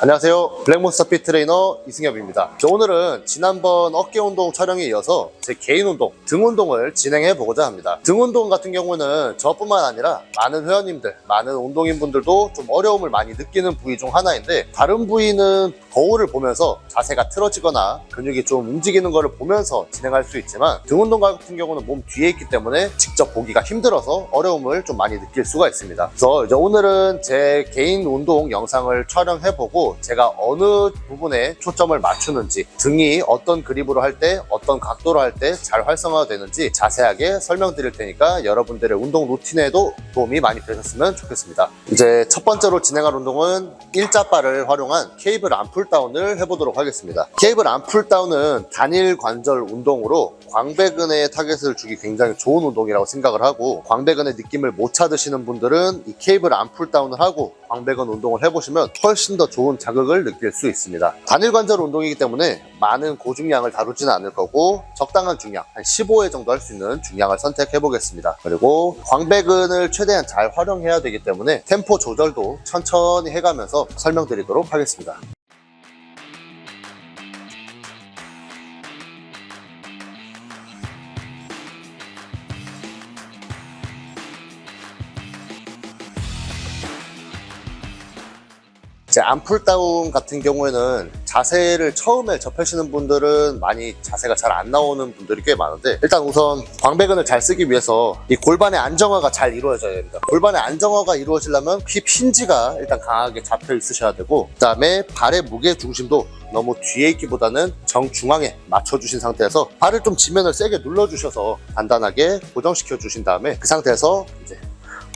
안녕하세요. 블랙몬스터 핏 트레이너 이승엽입니다. 저 오늘은 지난번 어깨 운동 촬영에 이어서 제 개인 운동, 등 운동을 진행해 보고자 합니다. 등 운동 같은 경우는 저뿐만 아니라 많은 회원님들, 많은 운동인 분들도 좀 어려움을 많이 느끼는 부위 중 하나인데 다른 부위는 거울을 보면서 자세가 틀어지거나 근육이 좀 움직이는 것을 보면서 진행할 수 있지만 등 운동 같은 경우는 몸 뒤에 있기 때문에 직접 보기가 힘들어서 어려움을 좀 많이 느낄 수가 있습니다. 그래서 이제 오늘은 제 개인 운동 영상을 촬영해 보고 제가 어느 부분에 초점을 맞추는지 등이 어떤 그립으로 할 때 어떤 각도로 할 때 잘 활성화되는지 자세하게 설명드릴 테니까 여러분들의 운동 루틴에도 도움이 많이 되셨으면 좋겠습니다. 이제 첫 번째로 진행할 운동은 일자바를 활용한 케이블 암풀다운을 해보도록 하겠습니다. 케이블 암풀다운은 단일 관절 운동으로 광배근에 타겟을 주기 굉장히 좋은 운동이라고 생각을 하고 광배근의 느낌을 못 찾으시는 분들은 이 케이블 암풀다운을 하고 광배근 운동을 해보시면 훨씬 더 좋은 자극을 느낄 수 있습니다. 단일 관절 운동이기 때문에 많은 고중량을 다루지는 않을 거고 적당한 중량 한 15회 정도 할 수 있는 중량을 선택해 보겠습니다. 그리고 광배근을 최대한 잘 활용해야 되기 때문에 템포 조절도 천천히 해가면서 설명드리도록 하겠습니다. 이제 암풀다운 같은 경우에는 자세를 처음에 접하시는 분들은 많이 자세가 잘 안 나오는 분들이 꽤 많은데 일단 우선 광배근을 잘 쓰기 위해서 이 골반의 안정화가 잘 이루어져야 됩니다. 골반의 안정화가 이루어지려면 힙 힌지가 일단 강하게 잡혀 있으셔야 되고 그 다음에 발의 무게 중심도 너무 뒤에 있기보다는 정중앙에 맞춰주신 상태에서 발을 좀 지면을 세게 눌러주셔서 단단하게 고정시켜 주신 다음에 그 상태에서 이제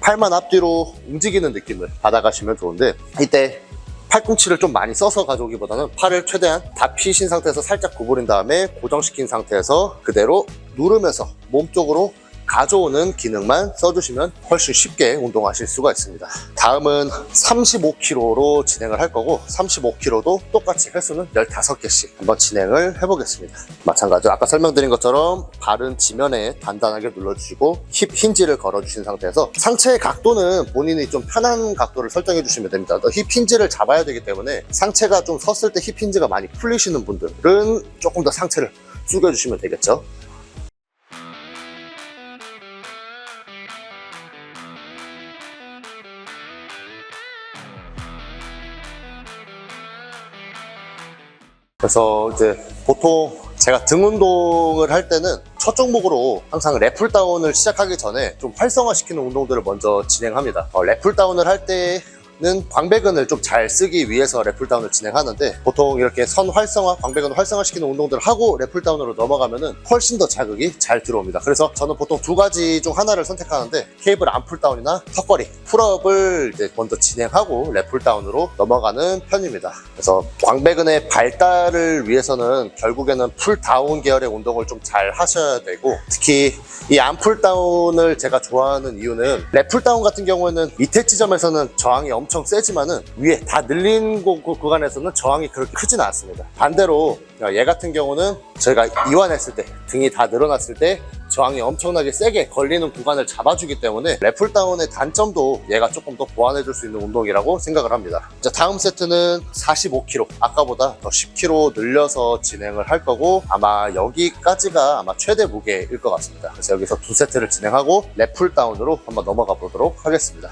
팔만 앞뒤로 움직이는 느낌을 받아가시면 좋은데 이때 팔꿈치를 좀 많이 써서 가져오기보다는 팔을 최대한 다 피신 상태에서 살짝 구부린 다음에 고정시킨 상태에서 그대로 누르면서 몸 쪽으로 가져오는 기능만 써주시면 훨씬 쉽게 운동하실 수가 있습니다. 다음은 35kg로 진행을 할 거고 35kg도 똑같이 횟수는 15개씩 한번 진행을 해보겠습니다. 마찬가지로 아까 설명드린 것처럼 발은 지면에 단단하게 눌러주시고 힙 힌지를 걸어주신 상태에서 상체의 각도는 본인이 좀 편한 각도를 설정해 주시면 됩니다. 힙 힌지를 잡아야 되기 때문에 상체가 좀 섰을 때 힙 힌지가 많이 풀리시는 분들은 조금 더 상체를 숙여주시면 되겠죠. 그래서 이제 보통 제가 등 운동을 할 때는 첫 종목으로 항상 랩풀 다운을 시작하기 전에 좀 활성화시키는 운동들을 먼저 진행합니다. 어, 랩풀 다운을 할 때 는 광배근을 좀 잘 쓰기 위해서 랩풀 다운을 진행하는데 보통 이렇게 선 활성화, 광배근 활성화시키는 운동들을 하고 랩풀 다운으로 넘어가면은 훨씬 더 자극이 잘 들어옵니다. 그래서 저는 보통 두 가지 중 하나를 선택하는데 케이블 암풀 다운이나 턱걸이, 풀업을 이제 먼저 진행하고 랩풀 다운으로 넘어가는 편입니다. 그래서 광배근의 발달을 위해서는 결국에는 풀 다운 계열의 운동을 좀 잘 하셔야 되고 특히 이 암풀 다운을 제가 좋아하는 이유는 랩풀 다운 같은 경우에는 밑에 지점에서는 저항이 엄청 세지만은 위에 다 늘린 구- 구- 구간에서는 저항이 그렇게 크진 않습니다. 반대로 얘 같은 경우는 저희가 이완했을 때 등이 다 늘어났을 때 저항이 엄청나게 세게 걸리는 구간을 잡아주기 때문에 랩풀 다운의 단점도 얘가 조금 더 보완해줄 수 있는 운동이라고 생각을 합니다. 자, 다음 세트는 45kg, 아까보다 더 10kg 늘려서 진행을 할 거고 아마 여기까지가 아마 최대 무게일 것 같습니다. 그래서 여기서 두 세트를 진행하고 랩풀 다운으로 한번 넘어가 보도록 하겠습니다.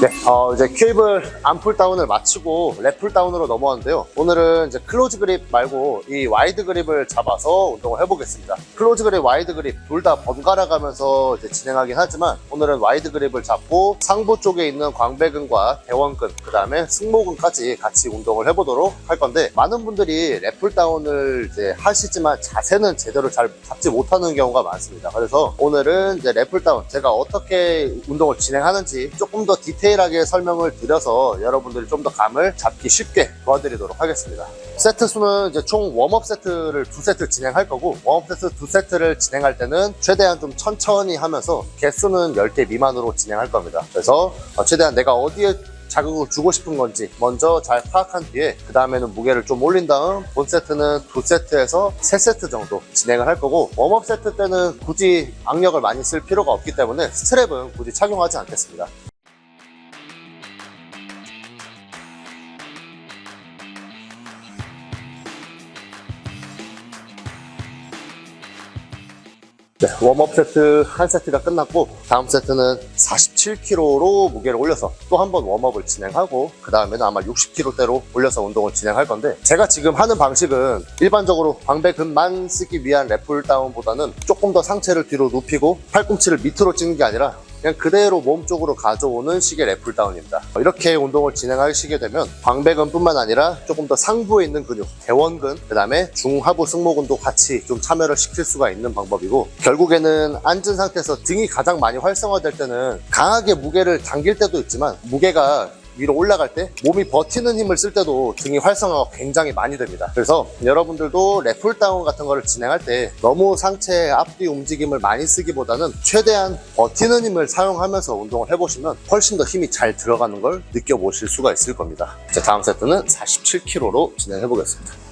네, 어, 이제 케이블 암풀 다운을 마치고 랩풀 다운으로 넘어왔는데요. 오늘은 이제 클로즈 그립 말고 이 와이드 그립을 잡아서 운동을 해보겠습니다. 클로즈 그립, 와이드 그립 둘 다 번갈아 가면서 이제 진행하긴 하지만 오늘은 와이드 그립을 잡고 상부 쪽에 있는 광배근과 대원근, 그 다음에 승모근까지 같이 운동을 해보도록 할 건데 많은 분들이 랩풀 다운을 이제 하시지만 자세는 제대로 잘 잡지 못하는 경우가 많습니다. 그래서 오늘은 이제 랩풀 다운 제가 어떻게 운동을 진행하는지 조금 더 디테일 하게 설명을 드려서 여러분들이 좀 더 감을 잡기 쉽게 도와드리도록 하겠습니다. 세트 수는 이제 총 웜업 세트를 두 세트 진행할 거고 웜업 세트 두 세트를 진행할 때는 최대한 좀 천천히 하면서 개수는 10개 미만으로 진행할 겁니다. 그래서 어, 최대한 내가 어디에 자극을 주고 싶은 건지 먼저 잘 파악한 뒤에 그 다음에는 무게를 좀 올린 다음 본 세트는 두 세트에서 세 세트 정도 진행을 할 거고 웜업 세트 때는 굳이 악력을 많이 쓸 필요가 없기 때문에 스트랩은 굳이 착용하지 않겠습니다. 네, 웜업 세트 한 세트가 끝났고 다음 세트는 47kg로 무게를 올려서 또 한 번 웜업을 진행하고 그 다음에는 아마 60kg대로 올려서 운동을 진행할 건데 제가 지금 하는 방식은 일반적으로 광배근만 쓰기 위한 랩풀 다운보다는 조금 더 상체를 뒤로 눕히고 팔꿈치를 밑으로 찍는 게 아니라 그냥 그대로 몸 쪽으로 가져오는 식의 랩풀 다운입니다. 이렇게 운동을 진행하시게 되면 광배근뿐만 아니라 조금 더 상부에 있는 근육, 대원근, 그 다음에 중하부 승모근도 같이 좀 참여를 시킬 수가 있는 방법이고 결국에는 앉은 상태에서 등이 가장 많이 활성화될 때는 강하게 무게를 당길 때도 있지만 무게가 위로 올라갈 때 몸이 버티는 힘을 쓸 때도 등이 활성화가 굉장히 많이 됩니다. 그래서 여러분들도 랩풀 다운 같은 거를 진행할 때 너무 상체 앞뒤 움직임을 많이 쓰기보다는 최대한 버티는 힘을 사용하면서 운동을 해보시면 훨씬 더 힘이 잘 들어가는 걸 느껴보실 수가 있을 겁니다. 자, 다음 세트는 47kg로 진행해 보겠습니다.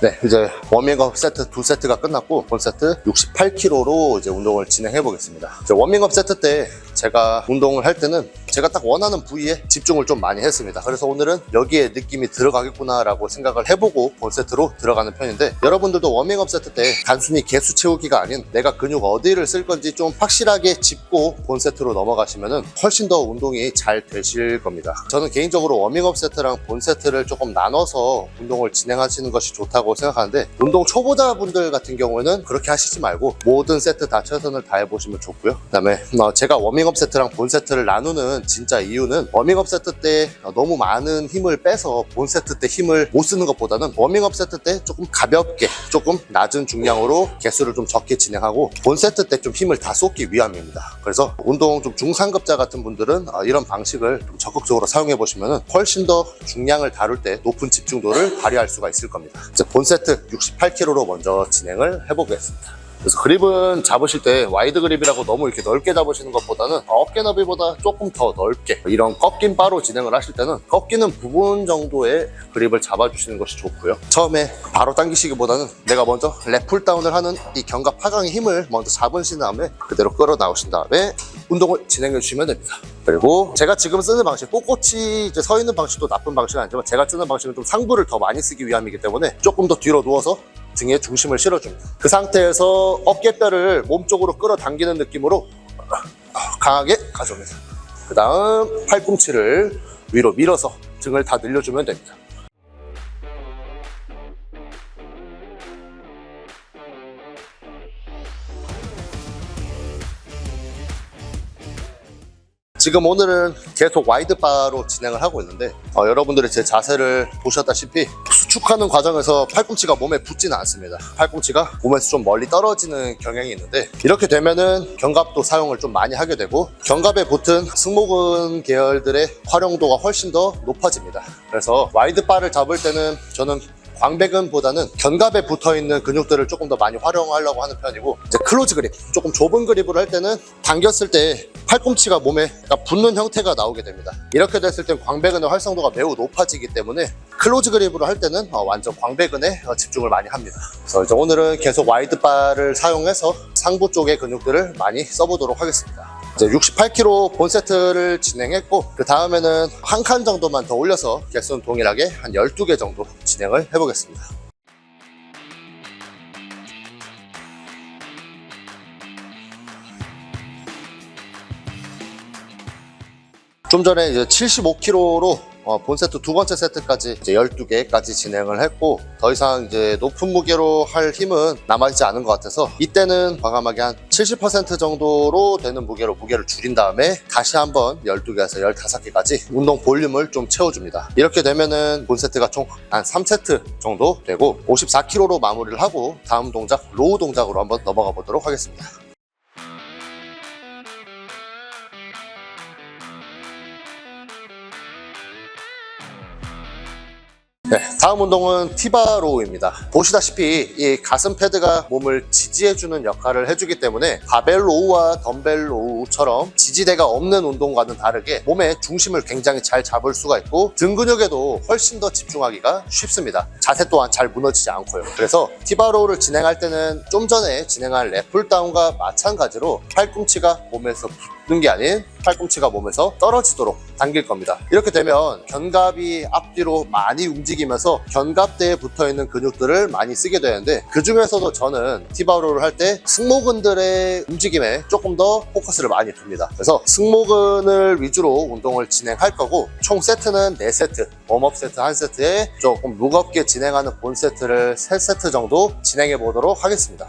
네, 이제 워밍업 세트 두 세트가 끝났고 본 세트 68kg로 이제 운동을 진행해 보겠습니다. 이제 워밍업 세트 때 제가 운동을 할 때는 제가 딱 원하는 부위에 집중을 좀 많이 했습니다. 그래서 오늘은 여기에 느낌이 들어가겠구나 라고 생각을 해보고 본 세트로 들어가는 편인데 여러분들도 워밍업 세트 때 단순히 개수 채우기가 아닌 내가 근육 어디를 쓸 건지 좀 확실하게 짚고 본 세트로 넘어가시면 훨씬 더 운동이 잘 되실 겁니다. 저는 개인적으로 워밍업 세트랑 본 세트를 조금 나눠서 운동을 진행하시는 것이 좋다고 생각하는데 운동 초보자분들 같은 경우에는 그렇게 하시지 말고 모든 세트 다 최선을 다해보시면 좋고요. 그 다음에 제가 워밍업 세트랑 본 세트를 나누는 진짜 이유는 워밍업 세트 때 너무 많은 힘을 빼서 본 세트 때 힘을 못 쓰는 것보다는 워밍업 세트 때 조금 가볍게 조금 낮은 중량으로 개수를 좀 적게 진행하고 본 세트 때 좀 힘을 다 쏟기 위함입니다. 그래서 운동 좀 중상급자 같은 분들은 어, 이런 방식을 좀 적극적으로 사용해 보시면 훨씬 더 중량을 다룰 때 높은 집중도를 발휘할 수가 있을 겁니다. 이제 본 세트 68kg로 먼저 진행을 해보겠습니다. 그래서 그립은 잡으실 때 와이드 그립이라고 너무 이렇게 넓게 잡으시는 것보다는 어깨 너비보다 조금 더 넓게 이런 꺾인 바로 진행을 하실 때는 꺾이는 부분 정도의 그립을 잡아주시는 것이 좋고요. 처음에 바로 당기시기보다는 내가 먼저 랩풀 다운을 하는 이 견갑 하강의 힘을 먼저 잡으신 다음에 그대로 끌어 나오신 다음에 운동을 진행해 주시면 됩니다. 그리고 제가 지금 쓰는 방식, 꼿꼿이 이제 서 있는 방식도 나쁜 방식은 아니지만 제가 쓰는 방식은 좀 상부를 더 많이 쓰기 위함이기 때문에 조금 더 뒤로 누워서 등에 중심을 실어줍니다. 그 상태에서 어깨뼈를 몸쪽으로 끌어당기는 느낌으로 강하게 가져옵니다. 그 다음 팔꿈치를 위로 밀어서 등을 다 늘려주면 됩니다. 지금 오늘은 계속 와이드바로 진행을 하고 있는데 어, 여러분들이 제 자세를 보셨다시피 수축하는 과정에서 팔꿈치가 몸에 붙지는 않습니다. 팔꿈치가 몸에서 좀 멀리 떨어지는 경향이 있는데 이렇게 되면은 견갑도 사용을 좀 많이 하게 되고 견갑에 붙은 승모근 계열들의 활용도가 훨씬 더 높아집니다. 그래서 와이드바를 잡을 때는 저는 광배근보다는 견갑에 붙어 있는 근육들을 조금 더 많이 활용하려고 하는 편이고 이제 클로즈 그립 조금 좁은 그립으로 할 때는 당겼을 때 팔꿈치가 몸에 붙는 형태가 나오게 됩니다. 이렇게 됐을 땐 광배근의 활성도가 매우 높아지기 때문에 클로즈 그립으로 할 때는 어, 완전 광배근에 어, 집중을 많이 합니다. 그래서 오늘은 계속 와이드 바를 사용해서 상부 쪽의 근육들을 많이 써보도록 하겠습니다. 이제 68kg 본 세트를 진행했고 그 다음에는 한 칸 정도만 더 올려서 개수는 동일하게 한 12개 정도 진행을 해보겠습니다. 좀 전에 이제 75kg로 본 세트 두 번째 세트까지 이제 12개까지 진행을 했고 더 이상 이제 높은 무게로 할 힘은 남아있지 않은 것 같아서 이때는 과감하게 한 70% 정도로 되는 무게로 무게를 줄인 다음에 다시 한번 12개에서 15개까지 운동 볼륨을 좀 채워줍니다. 이렇게 되면은 본 세트가 총 한 3세트 정도 되고 54kg로 마무리를 하고 다음 동작 로우 동작으로 한번 넘어가 보도록 하겠습니다. 네, 다음 운동은 티바로우입니다. 보시다시피 이 가슴 패드가 몸을 지지해주는 역할을 해주기 때문에 바벨 로우와 덤벨 로우처럼 지지대가 없는 운동과는 다르게 몸의 중심을 굉장히 잘 잡을 수가 있고 등 근육에도 훨씬 더 집중하기가 쉽습니다. 자세 또한 잘 무너지지 않고요. 그래서 티바로우를 진행할 때는 좀 전에 진행한 랩풀다운과 마찬가지로 팔꿈치가 몸에서 붙는 게 아닌 팔꿈치가 몸에서 떨어지도록 당길 겁니다. 이렇게 되면 견갑이 앞뒤로 많이 움직이면서 견갑대에 붙어 있는 근육들을 많이 쓰게 되는데 그 중에서도 저는 티바로를 할 때 승모근들의 움직임에 조금 더 포커스를 많이 둡니다. 그래서 승모근을 위주로 운동을 진행할 거고 총 세트는 4세트, 웜업 세트 한 세트에 조금 무겁게 진행하는 본 세트를 3세트 정도 진행해 보도록 하겠습니다.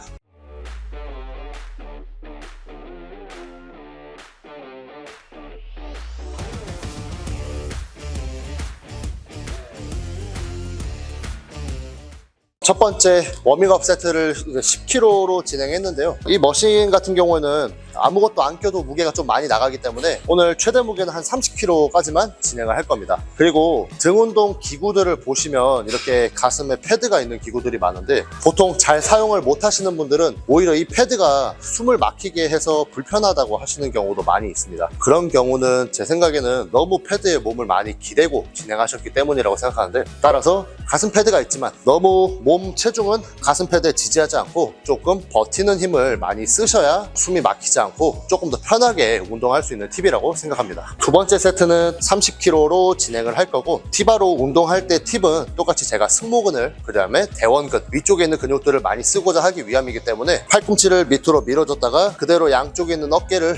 첫 번째 워밍업 세트를 10kg로 진행했는데요. 이 머신 같은 경우에는 아무것도 안 껴도 무게가 좀 많이 나가기 때문에 오늘 최대 무게는 한 30kg까지만 진행을 할 겁니다. 그리고 등 운동 기구들을 보시면 이렇게 가슴에 패드가 있는 기구들이 많은데 보통 잘 사용을 못 하시는 분들은 오히려 이 패드가 숨을 막히게 해서 불편하다고 하시는 경우도 많이 있습니다. 그런 경우는 제 생각에는 너무 패드에 몸을 많이 기대고 진행하셨기 때문이라고 생각하는데 따라서 가슴 패드가 있지만 너무 몸 체중은 가슴 패드에 지지하지 않고 조금 버티는 힘을 많이 쓰셔야 숨이 막히지 않고 조금 더 편하게 운동할 수 있는 팁이라고 생각합니다. 두 번째 세트는 30kg로 진행을 할 거고 티바로 운동할 때 팁은 똑같이 제가 승모근을 그 다음에 대원근 위쪽에 있는 근육들을 많이 쓰고자 하기 위함이기 때문에 팔꿈치를 밑으로 밀어줬다가 그대로 양쪽에 있는 어깨를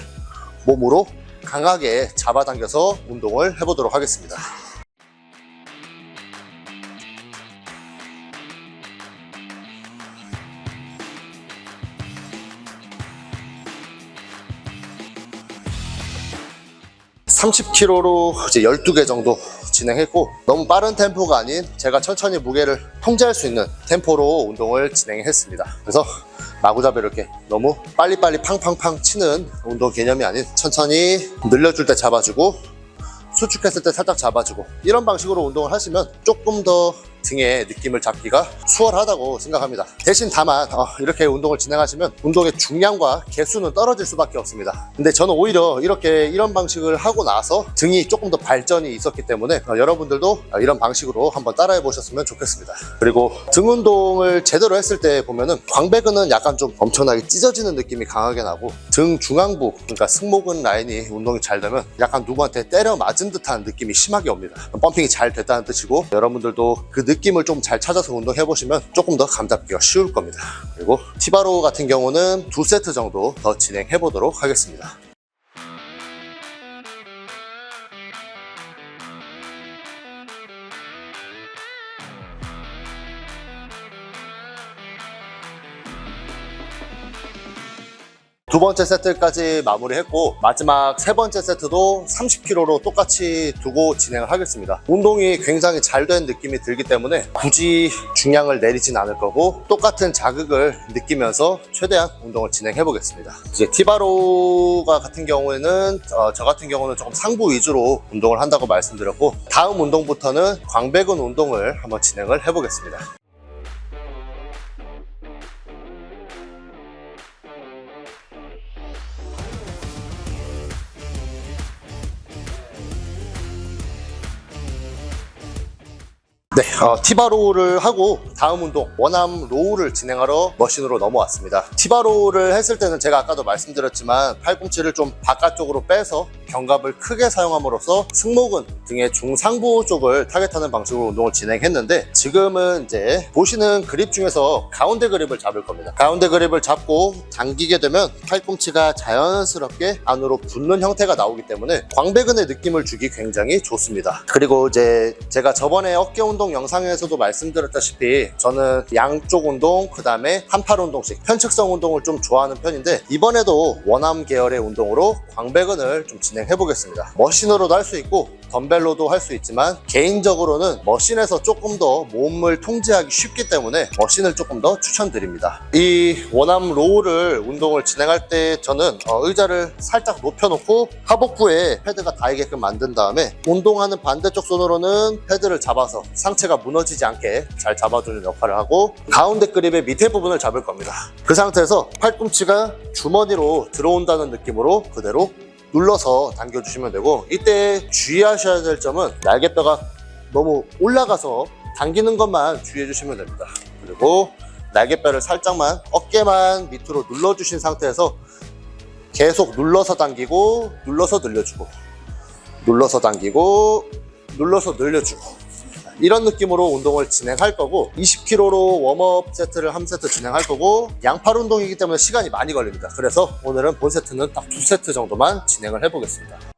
몸으로 강하게 잡아당겨서 운동을 해보도록 하겠습니다. 30kg로 이제 12개 정도 진행했고 너무 빠른 템포가 아닌 제가 천천히 무게를 통제할 수 있는 템포로 운동을 진행했습니다. 그래서 마구잡이로 이렇게 너무 빨리빨리 팡팡팡 치는 운동 개념이 아닌 천천히 늘려줄 때 잡아주고 수축했을 때 살짝 잡아주고 이런 방식으로 운동을 하시면 조금 더 등의 느낌을 잡기가 수월하다고 생각합니다. 대신 다만 어, 이렇게 운동을 진행하시면 운동의 중량과 개수는 떨어질 수밖에 없습니다. 근데 저는 오히려 이렇게 이런 방식을 하고 나서 등이 조금 더 발전이 있었기 때문에 어, 여러분들도 이런 방식으로 한번 따라해 보셨으면 좋겠습니다. 그리고 등 운동을 제대로 했을 때 보면은 광배근은 약간 좀 엄청나게 찢어지는 느낌이 강하게 나고 등 중앙부 그러니까 승모근 라인이 운동이 잘 되면 약간 누구한테 때려 맞은 듯한 느낌이 심하게 옵니다. 펌핑이 잘 됐다는 뜻이고 여러분들도 그 느낌 을 좀 잘 찾아서 운동해 보시면 조금 더 감잡기가 쉬울 겁니다. 그리고 티바로 같은 경우는 두 세트 정도 더 진행해 보도록 하겠습니다. 두 번째 세트까지 마무리했고 마지막 세 번째 세트도 30kg로 똑같이 두고 진행을 하겠습니다. 운동이 굉장히 잘 된 느낌이 들기 때문에 굳이 중량을 내리진 않을 거고 똑같은 자극을 느끼면서 최대한 운동을 진행해 보겠습니다. 이제 티바로가 같은 경우에는 어, 저 같은 경우는 조금 상부 위주로 운동을 한다고 말씀드렸고 다음 운동부터는 광배근 운동을 한번 진행을 해 보겠습니다. 네, 어, 티바로우를 하고 다음 운동 원암 로우를 진행하러 머신으로 넘어왔습니다. 티바로우를 했을 때는 제가 아까도 말씀드렸지만 팔꿈치를 좀 바깥쪽으로 빼서 견갑을 크게 사용함으로써 승모근 등의 중상부 쪽을 타겟하는 방식으로 운동을 진행했는데 지금은 이제 보시는 그립 중에서 가운데 그립을 잡을 겁니다. 가운데 그립을 잡고 당기게 되면 팔꿈치가 자연스럽게 안으로 붙는 형태가 나오기 때문에 광배근의 느낌을 주기 굉장히 좋습니다. 그리고 이제 제가 저번에 어깨 운동 영상에서도 말씀드렸다시피 저는 양쪽 운동 그 다음에 한팔 운동씩 편측성 운동을 좀 좋아하는 편인데 이번에도 원암 계열의 운동으로 광배근을 좀 진행 해 보겠습니다. 머신으로도 할 수 있고 덤벨로도 할 수 있지만 개인적으로는 머신에서 조금 더 몸을 통제하기 쉽기 때문에 머신을 조금 더 추천드립니다. 이 원암 로우를 운동을 진행할 때 저는 어, 의자를 살짝 높여놓고 하복부에 패드가 닿게끔 만든 다음에 운동하는 반대쪽 손으로는 패드를 잡아서 상체가 무너지지 않게 잘 잡아주는 역할을 하고 가운데 그립의 밑에 부분을 잡을 겁니다. 그 상태에서 팔꿈치가 주머니로 들어온다는 느낌으로 그대로 눌러서 당겨주시면 되고 이때 주의하셔야 될 점은 날개뼈가 너무 올라가서 당기는 것만 주의해 주시면 됩니다. 그리고 날개뼈를 살짝만 어깨만 밑으로 눌러주신 상태에서 계속 눌러서 당기고 눌러서 늘려주고 눌러서 당기고 눌러서 늘려주고 이런 느낌으로 운동을 진행할 거고 20kg로 웜업 세트를 한 세트 진행할 거고 양팔 운동이기 때문에 시간이 많이 걸립니다. 그래서 오늘은 본 세트는 딱 두 세트 정도만 진행을 해보겠습니다.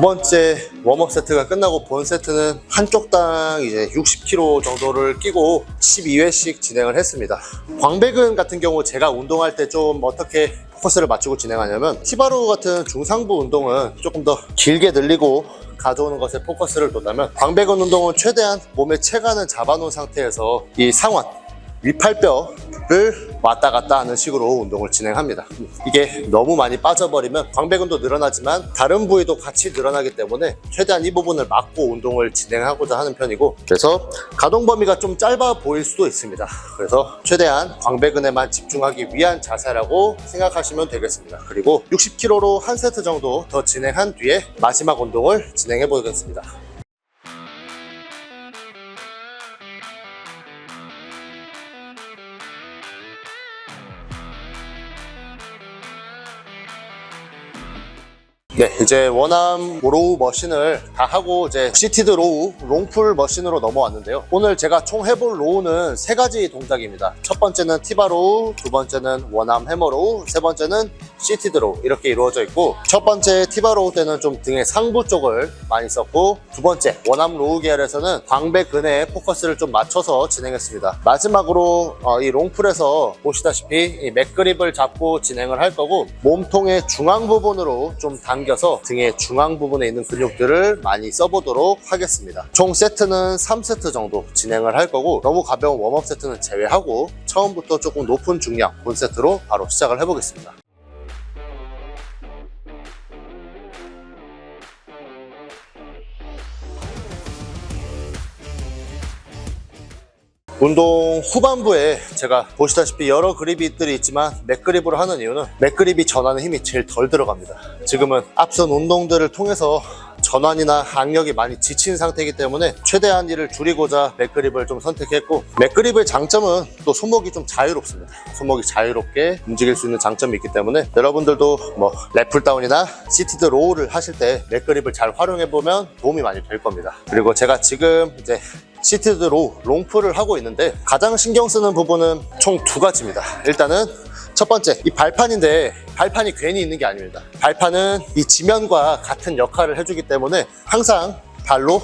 두 번째 웜업 세트가 끝나고 본 세트는 한쪽 당 이제 60kg 정도를 끼고 12회씩 진행을 했습니다. 광배근 같은 경우 제가 운동할 때 좀 어떻게 포커스를 맞추고 진행하냐면 티바로 같은 중상부 운동은 조금 더 길게 늘리고 가져오는 것에 포커스를 둔다면 광배근 운동은 최대한 몸의 체간을 잡아놓은 상태에서 이 상완 위팔뼈를 왔다 갔다 하는 식으로 운동을 진행합니다. 이게 너무 많이 빠져버리면 광배근도 늘어나지만 다른 부위도 같이 늘어나기 때문에 최대한 이 부분을 막고 운동을 진행하고자 하는 편이고 그래서 가동 범위가 좀 짧아 보일 수도 있습니다. 그래서 최대한 광배근에만 집중하기 위한 자세라고 생각하시면 되겠습니다. 그리고 60kg로 한 세트 정도 더 진행한 뒤에 마지막 운동을 진행해 보겠습니다. 네, 이제 원암 로우 머신을 다 하고 이제 시티드 로우 롱풀 머신으로 넘어왔는데요. 오늘 제가 총 해볼 로우는 세 가지 동작입니다. 첫 번째는 티바 로우, 두 번째는 원암 해머 로우, 세 번째는 시티드 로우 이렇게 이루어져 있고 첫 번째 티바 로우 때는 좀 등의 상부 쪽을 많이 썼고 두 번째 원암 로우 계열에서는 광배 근에 포커스를 좀 맞춰서 진행했습니다. 마지막으로 어, 이 롱풀에서 보시다시피 이 맥그립을 잡고 진행을 할 거고 몸통의 중앙 부분으로 좀 당겨 서 등의 중앙 부분에 있는 근육들을 많이 써보도록 하겠습니다. 총 세트는 3세트 정도 진행을 할 거고 너무 가벼운 웜업 세트는 제외하고 처음부터 조금 높은 중량 본 세트로 바로 시작을 해보겠습니다. 운동 후반부에 제가 보시다시피 여러 그립들이 있지만 맥그립으로 하는 이유는 맥그립이 전하는 힘이 제일 덜 들어갑니다. 지금은 앞선 운동들을 통해서 전환이나 악력이 많이 지친 상태이기 때문에 최대한 이를 줄이고자 맥그립을 좀 선택했고 맥그립의 장점은 또 손목이 좀 자유롭습니다. 손목이 자유롭게 움직일 수 있는 장점이 있기 때문에 여러분들도 뭐 랩풀다운이나 시티드 로우를 하실 때 맥그립을 잘 활용해 보면 도움이 많이 될 겁니다. 그리고 제가 지금 이제 시티드로 롱풀을 하고 있는데 가장 신경 쓰는 부분은 총 두 가지입니다. 일단은 첫 번째, 이 발판인데 발판이 괜히 있는 게 아닙니다. 발판은 이 지면과 같은 역할을 해주기 때문에 항상 발로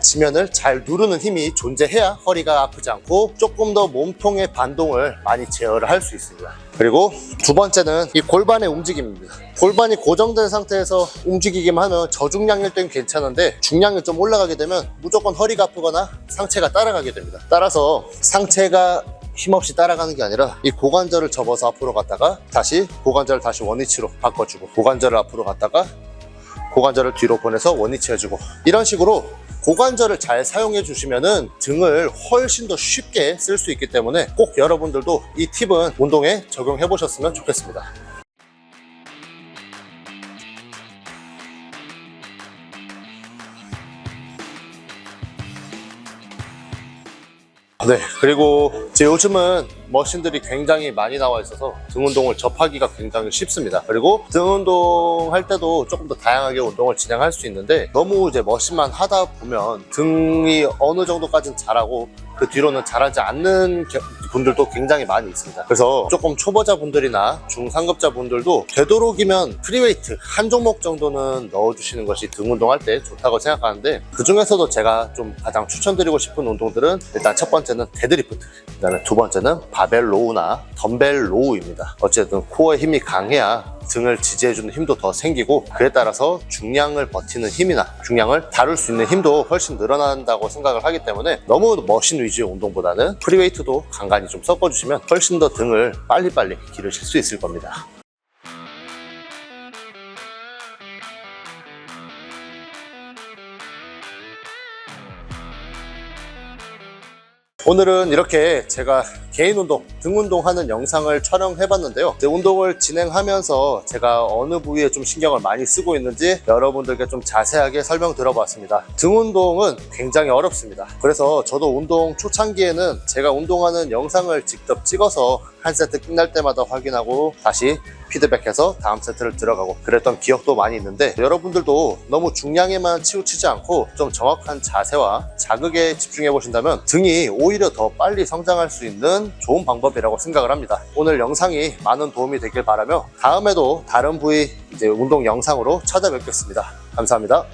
지면을 잘 누르는 힘이 존재해야 허리가 아프지 않고 조금 더 몸통의 반동을 많이 제어를 할 수 있습니다. 그리고 두 번째는 이 골반의 움직임입니다. 골반이 고정된 상태에서 움직이기만 하면 저중량일 땐 괜찮은데 중량이 좀 올라가게 되면 무조건 허리가 아프거나 상체가 따라가게 됩니다. 따라서 상체가 힘없이 따라가는 게 아니라 이 고관절을 접어서 앞으로 갔다가 다시 고관절을 다시 원위치로 바꿔주고 고관절을 앞으로 갔다가 고관절을 뒤로 보내서 원위치 해주고 이런 식으로 고관절을 잘 사용해 주시면은 등을 훨씬 더 쉽게 쓸 수 있기 때문에 꼭 여러분들도 이 팁은 운동에 적용해 보셨으면 좋겠습니다. 네, 그리고 이제 요즘은 머신들이 굉장히 많이 나와 있어서 등 운동을 접하기가 굉장히 쉽습니다. 그리고 등 운동 할 때도 조금 더 다양하게 운동을 진행할 수 있는데 너무 이제 머신만 하다 보면 등이 어느 정도까지는 잘하고 그 뒤로는 잘하지 않는 겨- 분들도 굉장히 많이 있습니다. 그래서 조금 초보자 분들이나 중상급자 분들도 되도록이면 프리웨이트 한 종목 정도는 넣어주시는 것이 등 운동할 때 좋다고 생각하는데 그 중에서도 제가 좀 가장 추천드리고 싶은 운동들은 일단 첫 번째는 데드리프트, 그 다음에 두 번째는 바벨 로우나 덤벨 로우입니다. 어쨌든 코어의 힘이 강해야 등을 지지해주는 힘도 더 생기고 그에 따라서 중량을 버티는 힘이나 중량을 다룰 수 있는 힘도 훨씬 늘어난다고 생각을 하기 때문에 너무 머신 위주의 운동보다는 프리웨이트도 간간히 좀 섞어주시면 훨씬 더 등을 빨리빨리 기르실 수 있을 겁니다. 오늘은 이렇게 제가 개인 운동, 등 운동하는 영상을 촬영해봤는데요. 운동을 진행하면서 제가 어느 부위에 좀 신경을 많이 쓰고 있는지 여러분들께 좀 자세하게 설명 들어봤습니다. 등 운동은 굉장히 어렵습니다. 그래서 저도 운동 초창기에는 제가 운동하는 영상을 직접 찍어서 한 세트 끝날 때마다 확인하고 다시 피드백해서 다음 세트를 들어가고 그랬던 기억도 많이 있는데 여러분들도 너무 중량에만 치우치지 않고 좀 정확한 자세와 자극에 집중해 보신다면 등이 오히려 더 빨리 성장할 수 있는 좋은 방법이라고 생각을 합니다. 오늘 영상이 많은 도움이 되길 바라며 다음에도 다른 부위 이제 운동 영상으로 찾아뵙겠습니다. 감사합니다.